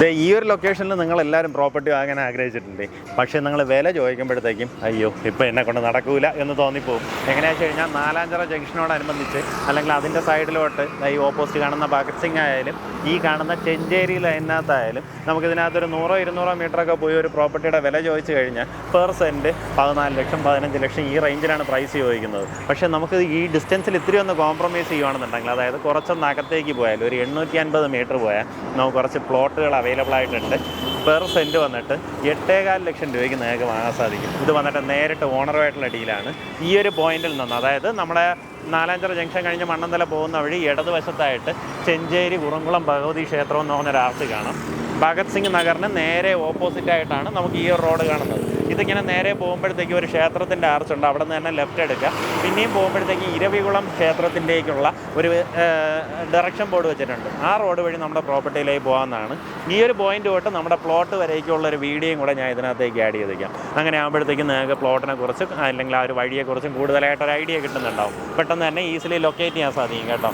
ദേ ഈ ഒരു ലൊക്കേഷനിൽ നിങ്ങൾ എല്ലാവരും പ്രോപ്പർട്ടി വാങ്ങാൻ ആഗ്രഹിച്ചിട്ടുണ്ട്. പക്ഷേ നിങ്ങൾ വില ചോദിക്കുമ്പോഴത്തേക്കും അയ്യോ ഇപ്പോൾ എന്നെ കൊണ്ട് നടക്കൂല എന്ന് തോന്നിപ്പോവും. എങ്ങനെയാണെന്ന് വെച്ച് കഴിഞ്ഞാൽ നാലാഞ്ചിറ ജംഗ്ഷനോടനുബന്ധിച്ച് അല്ലെങ്കിൽ അതിന്റെ സൈഡിലോട്ട് ഈ ഓപ്പോസിറ്റ് കാണുന്ന ഭഗത് സിംഗ് ആയാലും ഈ കാണുന്ന ചെഞ്ചേരി ലൈനകത്തായാലും നമുക്കിതിനകത്തൊരു നൂറോ ഇരുന്നൂറോ മീറ്ററൊക്കെ പോയി ഒരു പ്രോപ്പർട്ടിയുടെ വില ചോദിച്ചു കഴിഞ്ഞാൽ പെർ സെന്റ് പതിനാല് ലക്ഷം പതിനഞ്ച് ലക്ഷം ഈ റേഞ്ചിലാണ് പ്രൈസ് ചോദിക്കുന്നത്. പക്ഷേ നമുക്ക് ഈ ഡിസ്റ്റൻസിൽ ഇത്തിരി ഒന്ന് കോംപ്രമൈസ് ചെയ്യുകയാണെന്നുണ്ടെങ്കിൽ അതായത് കുറച്ചൊന്ന് അകത്തേക്ക് പോയാൽ ഒരു എണ്ണൂറ്റി അൻപത് മീറ്റർ പോയാൽ നമുക്ക് കുറച്ച് പ്ലോട്ടുകൾ അവൈലബിൾ ആയിട്ടുണ്ട്. പെർ സെന്റ് വന്നിട്ട് എട്ടേകാൽ ലക്ഷം രൂപയ്ക്ക് നിങ്ങൾക്ക് വാങ്ങാൻ സാധിക്കും. ഇത് വന്നിട്ട് നേരിട്ട് ഓണറുമായിട്ടുള്ള ഡീലാണ് ഈ ഒരു പോയിന്റിൽ നിന്ന് അതായത് നമ്മുടെ നാലാഞ്ചിറ ജംഗ്ഷൻ കഴിഞ്ഞ് മണ്ണന്തല പോകുന്ന വഴി ഇടതുവശത്തായിട്ട് ചെഞ്ചേരി കുറുംകുളം ഭഗവതി ക്ഷേത്രം എന്ന് പറഞ്ഞൊരു ആർച്ച് കാണാം. ഭഗത് സിംഗ് നഗറിന് നേരെ ഓപ്പോസിറ്റ് ആയിട്ടാണ് നമുക്ക് ഈ ഒരു റോഡ് കാണുന്നത്. ഇതിങ്ങനെ നേരെ പോകുമ്പോഴത്തേക്ക് ഒരു ക്ഷേത്രത്തിന്റെ ആർച്ചുണ്ട്. അവിടെ നിന്ന് തന്നെ ലെഫ്റ്റ് എടുക്കുക. പിന്നെയും പോകുമ്പോഴത്തേക്ക് ഇരവികുളം ക്ഷേത്രത്തിലേക്കുള്ള ഒരു ഡയറക്ഷൻ ബോർഡ് വെച്ചിട്ടുണ്ട്. ആ റോഡ് വഴി നമ്മുടെ പ്രോപ്പർട്ടിയിലേക്ക് പോകാമെന്നാണ് ഈ ഒരു പോയിന്റ് തൊട്ട് നമ്മുടെ പ്ലോട്ട് വരേക്കുള്ള ഒരു വീഡിയോയും കൂടെ ഞാൻ ഇതിനകത്തേക്ക് ആഡ് ചെയ്തേക്കാം. അങ്ങനെ ആകുമ്പോഴത്തേക്കും നിങ്ങൾക്ക് പ്ലോട്ടിനെ കുറിച്ച് അല്ലെങ്കിൽ ആ ഒരു വഴിയെക്കുറിച്ചും കൂടുതലായിട്ട് ഒരു ഐഡിയ കിട്ടുന്നുണ്ടാവും. പെട്ടെന്ന് തന്നെ ഈസിലി ലൊക്കേറ്റ് ചെയ്യാൻ സാധിക്കും കേട്ടോ.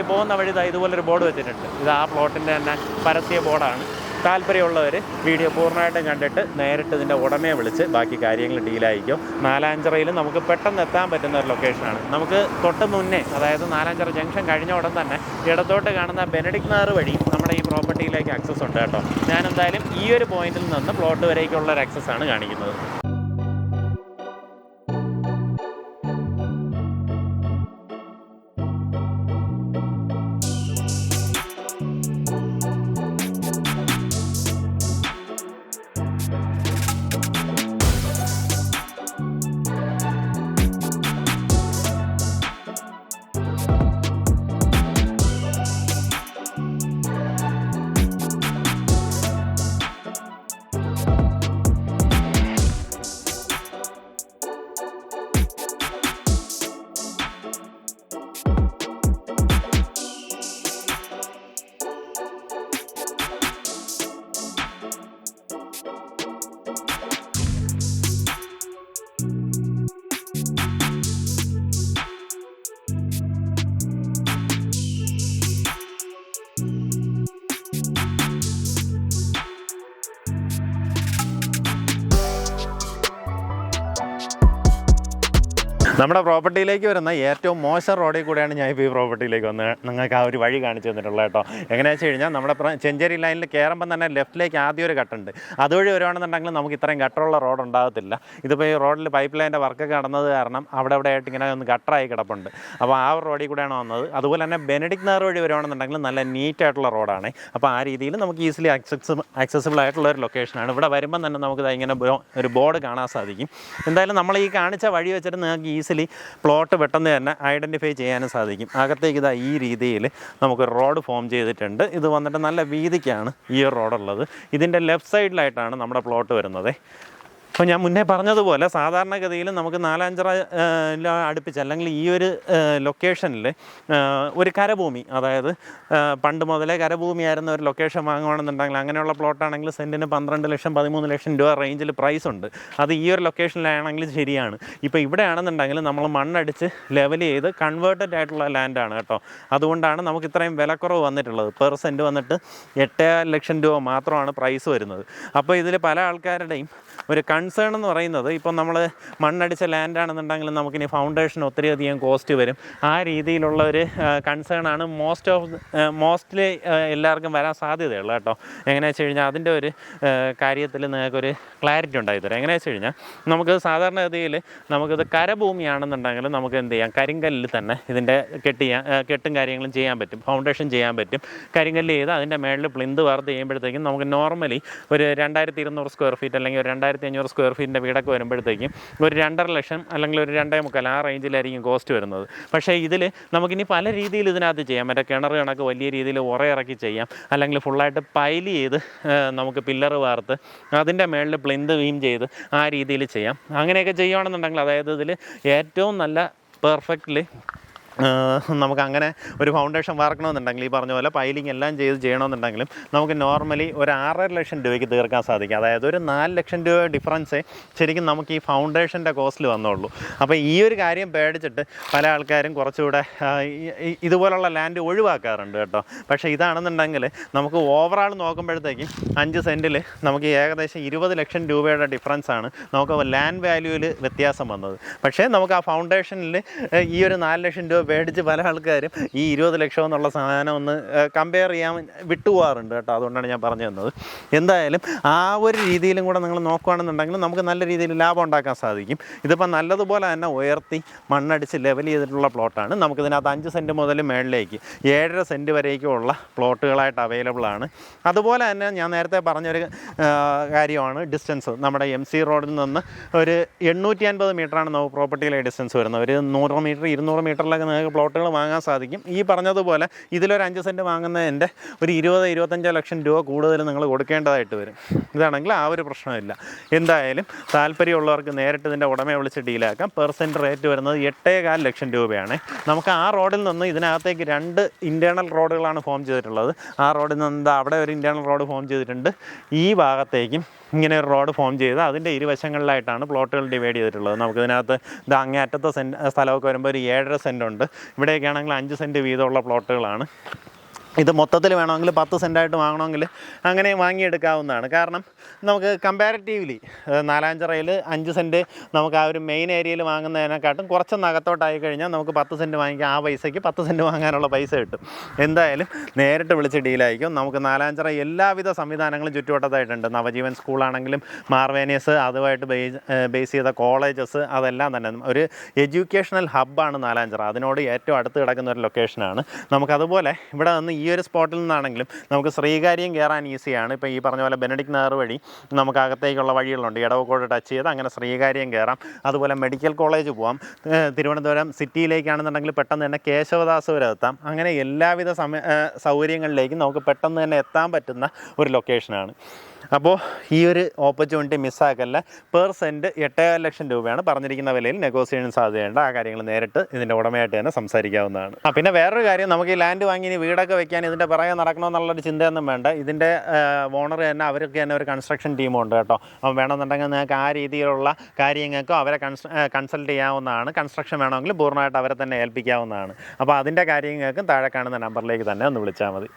ഈ പോകുന്ന വഴി ഇതാ ഇതുപോലൊരു ബോർഡ് വെച്ചിട്ടുണ്ട്. ഇത് ആ പ്ലോട്ടിന്റെ തന്നെ പരസ്യ ബോർഡാണ് താല്പര്യമുള്ളവർ വീഡിയോ പൂർണമായിട്ടും കണ്ടിട്ട് നേരിട്ട് ഇതിന്റെ ഉടമയെ വിളിച്ച് ബാക്കി കാര്യങ്ങൾ ഡീലായിരിക്കും നാലാഞ്ചിറയിൽ നമുക്ക് പെട്ടെന്ന് എത്താൻ പറ്റുന്ന ഒരു ലൊക്കേഷനാണ് നമുക്ക് തൊട്ട് മുന്നേ അതായത് നാലാഞ്ചിറ ജംഗ്ഷൻ കഴിഞ്ഞ ഉടൻ തന്നെ ഇടത്തോട്ട് കാണുന്ന ബെനഡിക് നാറ് വഴി നമ്മുടെ ഈ പ്രോപ്പർട്ടിയിലേക്ക് ആക്സസ് ഉണ്ട് കേട്ടോ. ഞാൻ എന്തായാലും ഈ ഒരു പോയിന്റിൽ നിന്ന് പ്ലോട്ട് വരേക്കുള്ള ഒരു ആക്സസ് ആണ് കാണിക്കുന്നത്. നമ്മുടെ പ്രോപ്പർട്ടിയിലേക്ക് വരുന്ന ഏറ്റവും മോശം റോഡിൽ കൂടെയാണ് ഞാൻ ഇപ്പോൾ ഈ പ്രോപ്പർട്ടിയിലേക്ക് വന്ന് നിങ്ങൾക്ക് ആ ഒരു വഴി കാണിച്ചു തന്നിട്ടുള്ളത് കേട്ടോ. എങ്ങനെയാണെന്ന് വെച്ച് കഴിഞ്ഞാൽ നമ്മുടെ ചെഞ്ചേരി ലൈനിൽ കയറുമ്പോൾ തന്നെ ലെഫ്റ്റിലേക്ക് ആദ്യം ഒരു കട്ടുണ്ട് അതുവഴി വരുവാണെന്നുണ്ടെങ്കിൽ നമുക്ക് ഇത്രയും ഗട്ടറുള്ള റോഡ് ഉണ്ടാകത്തില്ല. ഇതിപ്പോൾ ഈ റോഡിൽ പൈപ്പ് ലൈന്റെ വർക്കൊക്കെ നടന്നത് കാരണം അവിടെ അവിടെ ആയിട്ട് ഇങ്ങനെ ഒന്ന് ഗട്ടറായി കിടപ്പുണ്ട്. അപ്പോൾ ആ റോഡിൽ കൂടെയാണ് വന്നത്. അതുപോലെ തന്നെ ബെനഡിക് നാർ വഴി വരുവാണെന്നുണ്ടെങ്കിൽ നല്ല നീറ്റായിട്ടുള്ള റോഡാണ് അപ്പോൾ ആ രീതിയിൽ നമുക്ക് ഈസിലി ആക്സസ് ആക്സസിബിൾ ആയിട്ടുള്ള ഒരു ലൊക്കേഷനാണ് ഇവിടെ വരുമ്പം തന്നെ നമുക്ക് ഇങ്ങനെ ഒരു ബോർഡ് കാണാൻ സാധിക്കും. എന്തായാലും നമ്മൾ ഈ കാണിച്ച വഴി വെച്ചിട്ട് നിങ്ങൾക്ക് ഈസിലി പ്ലോട്ട് പെട്ടെന്ന് തന്നെ ഐഡന്റിഫൈ ചെയ്യാനും സാധിക്കും. അകത്തേക്ക് ഇതാ ഈ രീതിയിൽ നമുക്ക് റോഡ് ഫോം ചെയ്തിട്ടുണ്ട്. ഇത് വന്നിട്ട് നല്ല വീതിക്കാണ് ഈ റോഡുള്ളത് ഇതിന്റെ ലെഫ്റ്റ് സൈഡിലായിട്ടാണ് നമ്മുടെ പ്ലോട്ട് വരുന്നത്. അപ്പോൾ ഞാൻ മുന്നേ പറഞ്ഞതുപോലെ സാധാരണഗതിയിൽ നമുക്ക് നാലഞ്ചറ അടുപ്പിച്ച് അല്ലെങ്കിൽ ഈ ഒരു ലൊക്കേഷനിൽ ഒരു കരഭൂമി അതായത് പണ്ട് മുതലേ കരഭൂമിയായിരുന്ന ഒരു ലൊക്കേഷൻ വാങ്ങുകയാണെന്നുണ്ടെങ്കിൽ അങ്ങനെയുള്ള പ്ലോട്ടാണെങ്കിൽ സെന്റിന് പന്ത്രണ്ട് ലക്ഷം പതിമൂന്ന് ലക്ഷം രൂപ റേഞ്ചിൽ പ്രൈസ് ഉണ്ട്. അത് ഈ ഒരു ലൊക്കേഷനിലാണെങ്കിൽ ശരിയാണ്. ഇപ്പോൾ ഇവിടെയാണെന്നുണ്ടെങ്കിൽ നമ്മൾ മണ്ണടിച്ച് ലെവൽ ചെയ്ത് കൺവേർട്ടഡ് ആയിട്ടുള്ള ലാൻഡാണ് കേട്ടോ. അതുകൊണ്ടാണ് നമുക്ക് ഇത്രയും വിലക്കുറവ് വന്നിട്ടുള്ളത്. പെർ സെന്റ് വന്നിട്ട് എട്ട് ലക്ഷം രൂപ മാത്രമാണ് പ്രൈസ് വരുന്നത്. അപ്പോൾ ഇതിൽ പല ആൾക്കാരുടെയും ഒരു കൺസേൺ എന്ന് പറയുന്നത് ഇപ്പം നമ്മൾ മണ്ണടിച്ച ലാൻഡ് ആണെന്നുണ്ടെങ്കിൽ നമുക്കിനി ഫൗണ്ടേഷൻ ഒത്തിരി അധികം കോസ്റ്റ് വരും. ആ രീതിയിലുള്ള ഒരു കൺസേൺ ആണ് മോസ്റ്റ് ഓഫ് മോസ്റ്റ്ലി എല്ലാവർക്കും വരാൻ സാധ്യതയുള്ളൂ കേട്ടോ. എങ്ങനെയാണെന്ന് വെച്ച് കഴിഞ്ഞാൽ അതിന്റെ ഒരു കാര്യത്തിൽ നിങ്ങൾക്കൊരു ക്ലാരിറ്റി ഉണ്ടായി തരാം. എങ്ങനെയാണെന്ന് വെച്ച് കഴിഞ്ഞാൽ നമുക്ക് സാധാരണഗതിയിൽ നമുക്കിത് കരഭൂമിയാണെന്നുണ്ടെങ്കിൽ നമുക്ക് എന്ത് ചെയ്യാം? കരിങ്കല്ലിൽ തന്നെ ഇതിന്റെ കെട്ട് ചെയ്യാൻ കെട്ടും കാര്യങ്ങളും ചെയ്യാൻ പറ്റും. ഫൗണ്ടേഷൻ ചെയ്യാൻ പറ്റും. കരിങ്കല്ല് ചെയ്ത് അതിന്റെ മേളിൽ പ്ലിന്ത് വാർത്ത് ചെയ്യുമ്പോഴത്തേക്കും നമുക്ക് നോർമലി ഒരു രണ്ടായിരത്തി ഇരുന്നൂറ് സ്ക്വയർ ഫീറ്റ് അല്ലെങ്കിൽ ഒരു രണ്ടായിരത്തി അഞ്ഞൂറ് സ്ക്വയർ ഫീറ്റിന്റെ വീടൊക്കെ വരുമ്പോഴത്തേക്കും ഒരു രണ്ടര ലക്ഷം അല്ലെങ്കിൽ ഒരു രണ്ടേ മുക്കാൽ ആ റേഞ്ചിലായിരിക്കും കോസ്റ്റ് വരുന്നത്. പക്ഷേ ഇതിൽ നമുക്കിനി പല രീതിയിൽ ഇതിനകത്ത് ചെയ്യാം. മറ്റേ കിണർ കണക്ക് വലിയ രീതിയിൽ ഉറയിറക്കി ചെയ്യാം. അല്ലെങ്കിൽ ഫുള്ളായിട്ട് പൈൽ ചെയ്ത് നമുക്ക് പില്ലർ വാർത്ത് അതിന്റെ മേളിൽ പ്ലിന്ത് വീം ചെയ്ത് ആ രീതിയിൽ ചെയ്യാം. അങ്ങനെയൊക്കെ ചെയ്യുകയാണെന്നുണ്ടെങ്കിൽ അതായത് ഇതിൽ ഏറ്റവും നല്ല പെർഫെക്റ്റ്ലി ഏഹ് നമുക്ക് അങ്ങനെ ഒരു ഫൗണ്ടേഷൻ വാർക്കണമെന്നുണ്ടെങ്കിൽ ഈ പറഞ്ഞ പോലെ പൈലിംഗ് എല്ലാം ചെയ്ത് ചെയ്യണമെന്നുണ്ടെങ്കിലും നമുക്ക് നോർമലി ഒരു ആറര ലക്ഷം രൂപയ്ക്ക് തീർക്കാൻ സാധിക്കും. അതായത് ഒരു നാല് ലക്ഷം രൂപ ഡിഫറൻസേ ശരിക്കും നമുക്ക് ഈ ഫൗണ്ടേഷന്റെ കോസ്റ്റിൽ വന്നുള്ളൂ അപ്പോൾ ഈ ഒരു കാര്യം പേടിച്ചിട്ട് പല ആൾക്കാരും കുറച്ചുകൂടെ ഇതുപോലുള്ള ലാൻഡ് ഒഴിവാക്കാറുണ്ട് കേട്ടോ. പക്ഷേ ഇതാണെന്നുണ്ടെങ്കിൽ നമുക്ക് ഓവറാൾ നോക്കുമ്പോഴത്തേക്കും അഞ്ച് സെന്റിൽ നമുക്ക് ഏകദേശം ഇരുപത് ലക്ഷം രൂപയുടെ ഡിഫറൻസ് ആണ് നമുക്ക് ലാൻഡ് വാല്യൂവിൽ വ്യത്യാസം വന്നത്. പക്ഷേ നമുക്ക് ആ ഫൗണ്ടേഷനിൽ ഈ ഒരു നാല് ലക്ഷം രൂപ പേടിച്ച് പല ആൾക്കാരും ഈ ഇരുപത് ലക്ഷം എന്നുള്ള സാധനം ഒന്ന് കമ്പയർ ചെയ്യാൻ വിട്ടുപോകാറുണ്ട് കേട്ടോ. അതുകൊണ്ടാണ് ഞാൻ പറഞ്ഞു തന്നത്. എന്തായാലും ആ ഒരു രീതിയിലും കൂടെ നിങ്ങൾ നോക്കുകയാണെന്നുണ്ടെങ്കിൽ നമുക്ക് നല്ല രീതിയിൽ ലാഭം ഉണ്ടാക്കാൻ സാധിക്കും. ഇതിപ്പോൾ നല്ലതുപോലെ തന്നെ ഉയർത്തി മണ്ണടിച്ച് ലെവൽ ചെയ്തിട്ടുള്ള പ്ലോട്ടാണ് നമുക്കിതിനകത്ത് അഞ്ച് സെന്റ് മുതൽ മേളിലേക്ക് ഏഴര സെന്റ് വരേക്കുമുള്ള പ്ലോട്ടുകളായിട്ട് അവൈലബിൾ ആണ്. അതുപോലെ തന്നെ ഞാൻ നേരത്തെ പറഞ്ഞൊരു കാര്യമാണ്. ഡിസ്റ്റൻസ് നമ്മുടെ എം സി റോഡിൽ നിന്ന് ഒരു എണ്ണൂറ്റി അൻപത് മീറ്ററാണ് നമുക്ക് പ്രോപ്പർട്ടിയിലെ ഡിസ്റ്റൻസ് വരുന്നത്. ഒരു നൂറ് മീറ്റർ ഇരുന്നൂറ് മീറ്ററിലൊക്കെ നിങ്ങൾക്ക് പ്ലോട്ടുകൾ വാങ്ങാൻ സാധിക്കും. ഈ പറഞ്ഞതുപോലെ ഇതിലൊരു അഞ്ച് സെന്റ് വാങ്ങുന്നതിന്റെ ഒരു ഇരുപത് ഇരുപത്തഞ്ചോ ലക്ഷം രൂപ കൂടുതൽ നിങ്ങൾ കൊടുക്കേണ്ടതായിട്ട് വരും. ഇതാണെങ്കിൽ ആ ഒരു പ്രശ്നമില്ല. എന്തായാലും താല്പര്യമുള്ളവർക്ക് നേരിട്ട് ഇതിന്റെ ഉടമയെ വിളിച്ച് ഡീലാക്കാം. പെർസെന്റ് റേറ്റ് വരുന്നത് എട്ടേകാൽ ലക്ഷം രൂപയാണ്. നമുക്ക് ആ റോഡിൽ നിന്ന് ഇതിനകത്തേക്ക് രണ്ട് ഇന്റേർണൽ റോഡുകളാണ് ഫോം ചെയ്തിട്ടുള്ളത്. ആ റോഡിൽ നിന്ന് അവിടെ ഒരു ഇന്റേർണൽ റോഡ് ഫോം ചെയ്തിട്ടുണ്ട്. ഈ ഭാഗത്തേക്കും ഇങ്ങനെ ഒരു റോഡ് ഫോം ചെയ്ത് അതിന്റെ ഇരുവശങ്ങളിലായിട്ടാണ് പ്ലോട്ടുകൾ ഡിവൈഡ് ചെയ്തിട്ടുള്ളത്. നമുക്കിതിനകത്ത് ഇത് അങ്ങേ അറ്റത്തെ സെന്റ് സ്ഥലമൊക്കെ വരുമ്പോൾ ഒരു ഏഴര സെന്റ് ഉണ്ട്. ഇവിടെയൊക്കെ ആണെങ്കിൽ അഞ്ച് സെന്റ് വീതമുള്ള പ്ലോട്ടുകളാണ്. ഇത് മൊത്തത്തിൽ വേണമെങ്കിൽ പത്ത് സെന്റായിട്ട് വാങ്ങണമെങ്കിൽ അങ്ങനെ വാങ്ങിയെടുക്കാവുന്നതാണ്. കാരണം നമുക്ക് കമ്പാരിറ്റീവ്ലി നാലാഞ്ചിറയിൽ അഞ്ച് സെന്റ് നമുക്ക് ആ ഒരു മെയിൻ ഏരിയയിൽ വാങ്ങുന്നതിനെക്കാട്ടും കുറച്ച് നഗത്തോട്ടായി കഴിഞ്ഞാൽ നമുക്ക് പത്ത് സെന്റ് വാങ്ങിക്കാം. ആ പൈസയ്ക്ക് പത്ത് സെന്റ് വാങ്ങാനുള്ള പൈസ കിട്ടും. എന്തായാലും നേരിട്ട് വിളിച്ച് ഡീലായിരിക്കും നമുക്ക് നാലാഞ്ചിറ എല്ലാവിധ സംവിധാനങ്ങളും ചുറ്റുവട്ടത്തായിട്ടുണ്ട്. നവജീവൻ സ്കൂളാണെങ്കിലും മാർവേനിയസ് അതുമായിട്ട് ബേസ് ബേസ് ചെയ്ത കോളേജസ് അതെല്ലാം തന്നെ. ഒരു എഡ്യൂക്കേഷണൽ ഹബ്ബാണ് നാലാഞ്ചിറ അതിനോട് ഏറ്റവും അടുത്ത് കിടക്കുന്ന ഒരു ലൊക്കേഷനാണ് നമുക്കതുപോലെ ഇവിടെ നിന്ന് ഈ ഒരു സ്പോട്ടിൽ നിന്നാണെങ്കിലും നമുക്ക് ശ്രീകാര്യം കയറാൻ ഈസിയാണ്. ഇപ്പോൾ ഈ പറഞ്ഞ പോലെ ബെനഡിക് നഗർ വഴി നമുക്ക് അകത്തേക്കുള്ള വഴികളുണ്ട്. ഇടവക്കോട് ടച്ച് ചെയ്ത് അങ്ങനെ ശ്രീകാര്യം കയറാം. അതുപോലെ മെഡിക്കൽ കോളേജ് പോവാം. തിരുവനന്തപുരം സിറ്റിയിലേക്കാണെന്നുണ്ടെങ്കിൽ പെട്ടെന്ന് തന്നെ കേശവദാസപുരം എത്താം. അങ്ങനെ എല്ലാവിധ സമയ സൗകര്യങ്ങളിലേക്കും നമുക്ക് പെട്ടെന്ന് തന്നെ എത്താൻ പറ്റുന്ന ഒരു ലൊക്കേഷനാണ് അപ്പോൾ ഈ ഒരു ഓപ്പർച്യൂണിറ്റി മിസ്സാക്കല്ല പെർ സെന്റ് എട്ടേ ലക്ഷം രൂപയാണ് പറഞ്ഞിരിക്കുന്ന വിലയിൽ നെഗോസിയേഷൻ സാധ്യതയുണ്ട്. ആ കാര്യങ്ങൾ നേരിട്ട് ഇതിന്റെ ഉടമയായിട്ട് തന്നെ സംസാരിക്കാവുന്നതാണ്. ആ പിന്നെ വേറൊരു കാര്യം നമുക്ക് ഈ ലാൻഡ് വാങ്ങി വീടൊക്കെ വെക്കാൻ ഇതിന്റെ പിറകെ നടക്കണമെന്നുള്ളൊരു ചിന്തയൊന്നും വേണ്ട. ഇതിന്റെ ഓണർ തന്നെ അവർക്ക് തന്നെ ഒരു കൺസ്ട്രക്ഷൻ ടീമുണ്ട് കേട്ടോ. അപ്പം വേണമെന്നുണ്ടെങ്കിൽ നിങ്ങൾക്ക് ആ രീതിയിലുള്ള കാര്യങ്ങൾക്കും അവരെ കൺസൾട്ട് ചെയ്യാവുന്നതാണ്. കൺസ്ട്രക്ഷൻ വേണമെങ്കിൽ പൂർണമായിട്ട് അവരെ തന്നെ ഏൽപ്പിക്കാവുന്നതാണ്. അപ്പോൾ അതിന്റെ കാര്യങ്ങൾക്കും താഴെ കാണുന്ന നമ്പറിലേക്ക് തന്നെ ഒന്ന് വിളിച്ചാൽ മതി.